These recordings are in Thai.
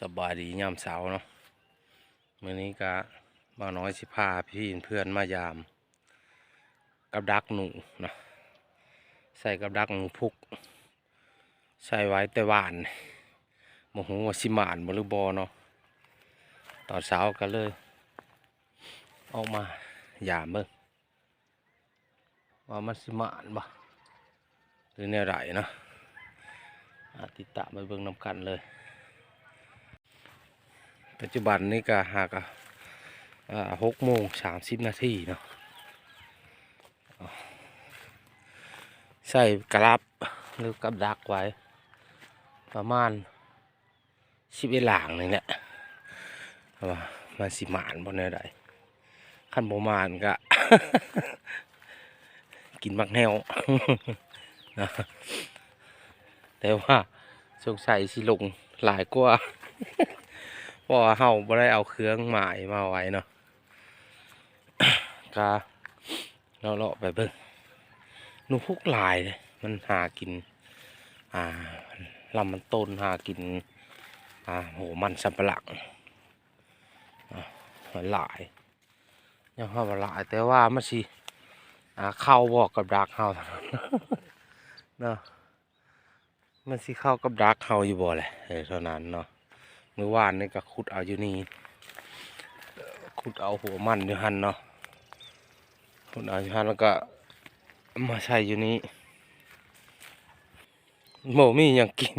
สบายดียามเช้าเนาะมื้อนี้ก็บ่าน้อยสิพาพี่เพื่อนมายาม กับดักหนูเนาะใส่กับดักหนูพุก ใส่ไว้แต่หวานบ่ฮู้ว่าสิหมานบหรือบ่เนาะตอนเช้าก็เลย ออกมายามเบิ่งว่ามันสิหมานบ่หรือแนวใดเนาะอะติดตามไปเบิ่งน้ำกันเลย ปัจจุบันนี้ก็หากหกโมงสามสิบนาทีเนาะใส่กระลับหรือกับดักไว้ ประมาณสิบเอ็ดหลางนี่แหละว่ามันสิหมานบนแนวใดขั้นโบมานก็ กินมักแนวนะแต่ว่าสงสัยสิลงหลายกว่า เพราะว่าเฮาบ่ได้เอาเครื่องหมายมาไว้เนาะก็เราเลาะไปเบิ่งหนูพุกหลายเลยมันหากิน อ่าลำมันต้นหากิน อ่าโหมันสับปะหลังมันหลายยังเข้ามาหลายแต่ว่ามันสิอ่าเข้าบอกกับดักเฮาเท่านั้นเนาะมันสิเข้ากับดักเฮาอยู่บ่แหละเท่านั้นเนาะ มื่อวานนี่ก็ขุดเอาอยู่นี่ขุดเอาหัวมันอยู่หันเนาะขุดเอาอยู่หันแล้วก็มาใส่อยู่นี่โมมีหยังกิน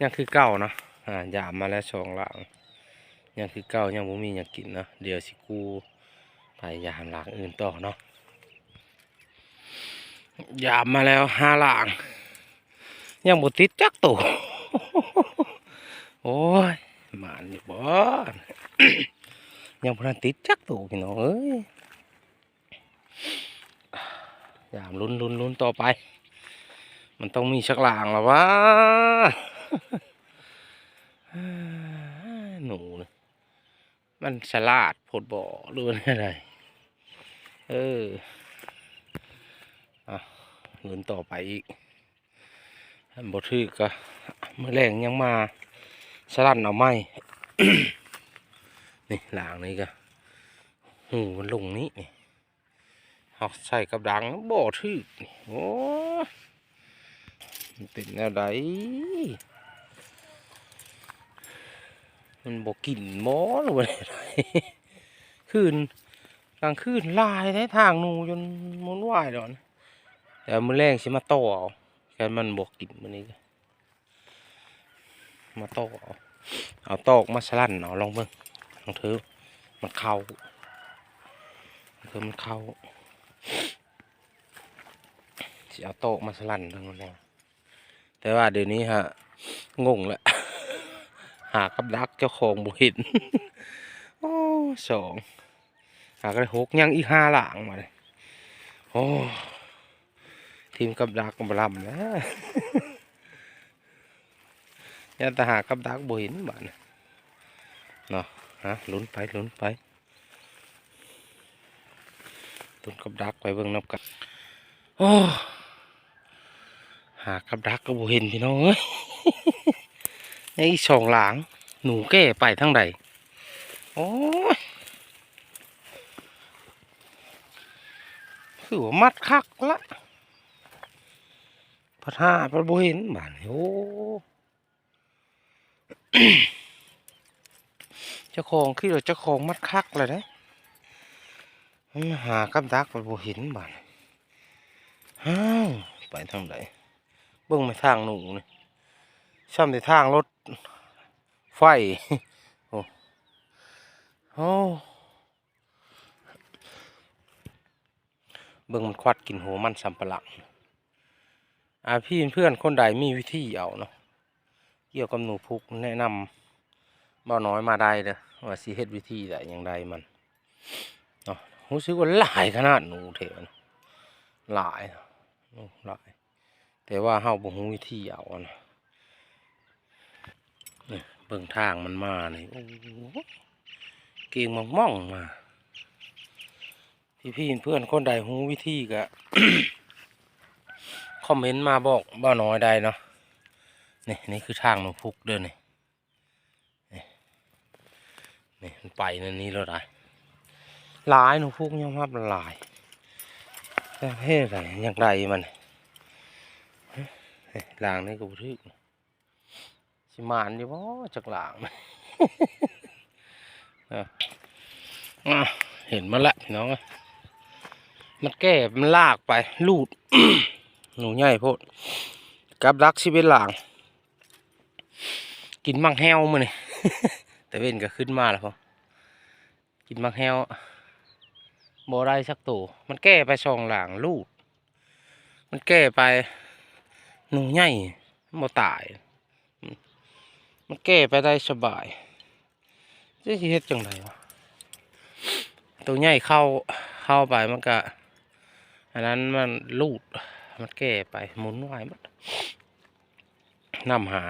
ยังคือเก่านะอ่าหยามมาแล้วสองหลังยังคือเก่ายังบ่มีหยังกินนะเดี๋ยวสิกูไปยามหลังอื่นต่อเนาะหยามมาแล้วห้าหลังยังบ่ติดจักตัว โอ้ยหมานอยู่บ่ยังพนันติดจักตูพี่น้องเอ้ยยามลุ้นลุ้นลุ้นต่อไป มันต้องมีชักลางแล้ววะหนูน่ะมันฉลาดโพดบ่อหรืออะไร เอออะลุ้นต่อไปอีกอันบ่อก็เมื่อแรงยังมา สลัดเอาไม้นี่หลางนี่ก็หูมันลงนี้นี่เอาใส่กับดังบ่อทึกนี่โอ้มันเป็นแนวใดมันบอกกินหมอหรืออะไรคืนกลางคืนลายในทางนูจนมุนว่ายดอนแต่มือแรงสิมาตอเอาแค่มันบอกกินมันนี้ก็ มาโตกเอาเอาตกมาสลั่นเอาลองเบิ่งลองเถอมันเข้าเถอมันเข้าสิเอาโตกมาสลั่นทั้งนั้นแหละแต่ว่าเดี๋ยวนี้ฮะงงแล้วหากับดักเจ้าของบุหินโอ้สองหากันหกยังอีกห้าหลังมาเลยโอ้ทีมกับดักบลำแล้ว ยันตาหากับดักบ่เห็นบ้านเนาะฮะลุ้นไปลุ้นไปลุ้นกับดักไปเบิ่งนับกันโอ้หากับดักก็บ่เห็นพี่น้องเอ้ยไอ้สองหลางหนูแก้ไปทั้งใดโอ้ยคือว่ามัดคักละพัดหาพัดบ่เห็นบ้านโอ้ เจ้าของคือเจ้าของมัดคักเลยนะมันหากับดักไปบ่เห็นบ้านฮ้าวไปทางไหนเบิ่งไปทางหนูนี่ช่ำในทางรถไฟ โอ้โอเบิ่งมันควัดกินหัวมันสำปะหลังอ่าพี่เพื่อนคนใดมีวิธีเอาเนาะ เกี่ยวกับหนูพุกแนะนำบ่น้อยมาได้เด้อว่าสิเฮ็ดวิธีได้อย่างใดมันเนาะรู้สึกว่าหลายขนาดหนูเถอะหลายหนูหลาย แต่ว่าเฮาบ่ฮู้วิธีเอานะเบิ่งทางมันมานี่โอ้โหเก่งม่องๆมาพี่ๆเพื่อนคนใดฮู้วิธีก็คอมเมนต์มาบอกบ่น้อยได้เนาะ นี่นี่คือทางหนูพุกเด้อนี่นี่มันไปนั่นนี้แล้วได้หลายหนูพุกยอมรับหลายแต่เฮ้ยอะไรอย่างไรมันเฮ้ยลางนี่ก็บ่ทึกสิมานอยู่บ่จากหลางเห็นมาแล้วพี่น้องมันแก้มันลากไปลูด หนูใหญ่โพดกับรักชีวิตหลาง กินมังแฮวมื้อนี่แต่เว้นก็ขึ้นมาแล้วพอกินมังแฮวบ่ได้สักตัวมันแก้ไปสองหลางลูดมันแก้ไปหนูใหญ่บ่ตาย มันแก้ไปได้สบายจะเฮ็ดจังไดวะตัวใหญ่เข้าเข้าไปมันก็อันนั้นมันลูดมันแก้ไปหมุนไหวหมดนำหา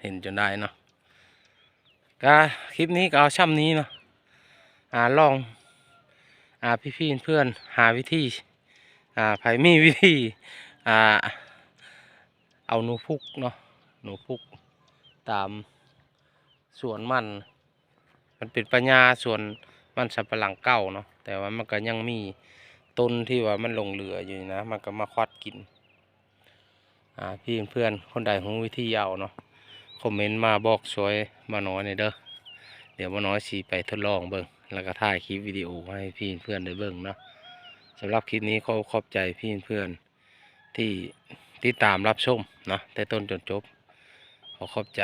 เห็นจนได้เนาะก็คลิปนี้ก็เอาช่ำนี้เนาะอ่าลองอ่าพี่พี่ๆเพื่อนหาวิธีอ่าไผมีวิธีอ่าเอาหนูพุกเนาะหนูพุกตามสวนมัน มันเป็นปัญญาสวนมันสับปะหลังเก่าเนาะแต่ว่ามันก็ยังมีต้นที่ว่ามันหลงเหลืออยู่นะ มันก็มาควัดกิน อ่าพี่เพื่อนคนใดหูวิธีเอาเนาะ คอมเมนต์มาบอกช่วยมาน้อยในอยเด้อเดี๋ยวมาน้อยสีไปทดลองเบิ้งแล้วก็ถ่ายคลิปวิดีโอให้พี่เพื่อนได้เบิ้งเนาะสำหรับคลิปนี้ขอขอบใจพี่เพื่อนที่ติดตามรับชมนะแต่ต้นจนจบขอขอบใจ